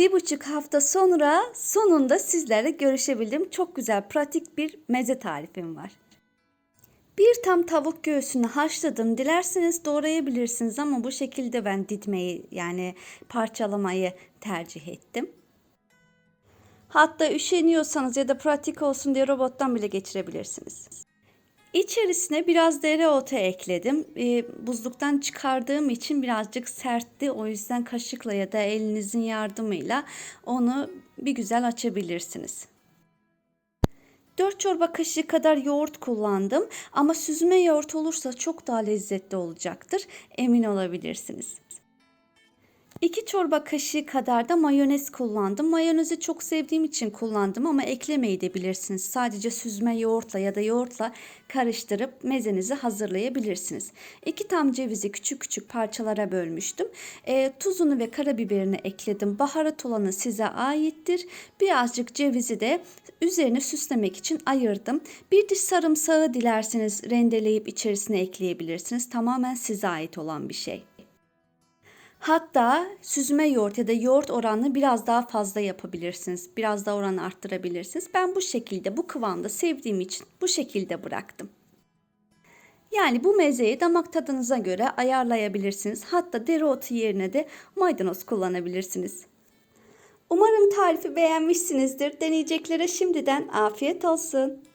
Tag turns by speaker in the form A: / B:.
A: Bir buçuk hafta sonra sonunda sizlerle görüşebildim. Çok güzel, pratik bir meze tarifim var. Bir tam tavuk göğsünü haşladım. Dilerseniz doğrayabilirsiniz ama bu şekilde ben didmeyi yani parçalamayı tercih ettim. Hatta üşeniyorsanız ya da pratik olsun diye robottan bile geçirebilirsiniz. İçerisine biraz dereotu ekledim. Ee, buzluktan çıkardığım için birazcık sertti. O yüzden kaşıkla ya da elinizin yardımıyla onu bir güzel açabilirsiniz. 4 çorba kaşığı kadar yoğurt kullandım ama süzme yoğurt olursa çok daha lezzetli olacaktır. Emin olabilirsiniz. 2 çorba kaşığı kadar da mayonez kullandım. Mayonezi çok sevdiğim için kullandım ama eklemeyi de bilirsiniz. Sadece süzme yoğurtla ya da yoğurtla karıştırıp mezenizi hazırlayabilirsiniz. 2 tam cevizi küçük küçük parçalara bölmüştüm. E, tuzunu ve karabiberini ekledim. Baharat olanı size aittir. Birazcık cevizi de üzerine süslemek için ayırdım. Bir diş sarımsağı dilerseniz rendeleyip içerisine ekleyebilirsiniz. Tamamen size ait olan bir şey. Hatta süzme yoğurt ya da yoğurt oranını biraz daha fazla yapabilirsiniz. Biraz daha oranı arttırabilirsiniz. Ben bu şekilde bu kıvamda sevdiğim için bu şekilde bıraktım. Yani bu mezeyi damak tadınıza göre ayarlayabilirsiniz. Hatta dereotu yerine de maydanoz kullanabilirsiniz. Umarım tarifi beğenmişsinizdir. Deneyeceklere şimdiden afiyet olsun.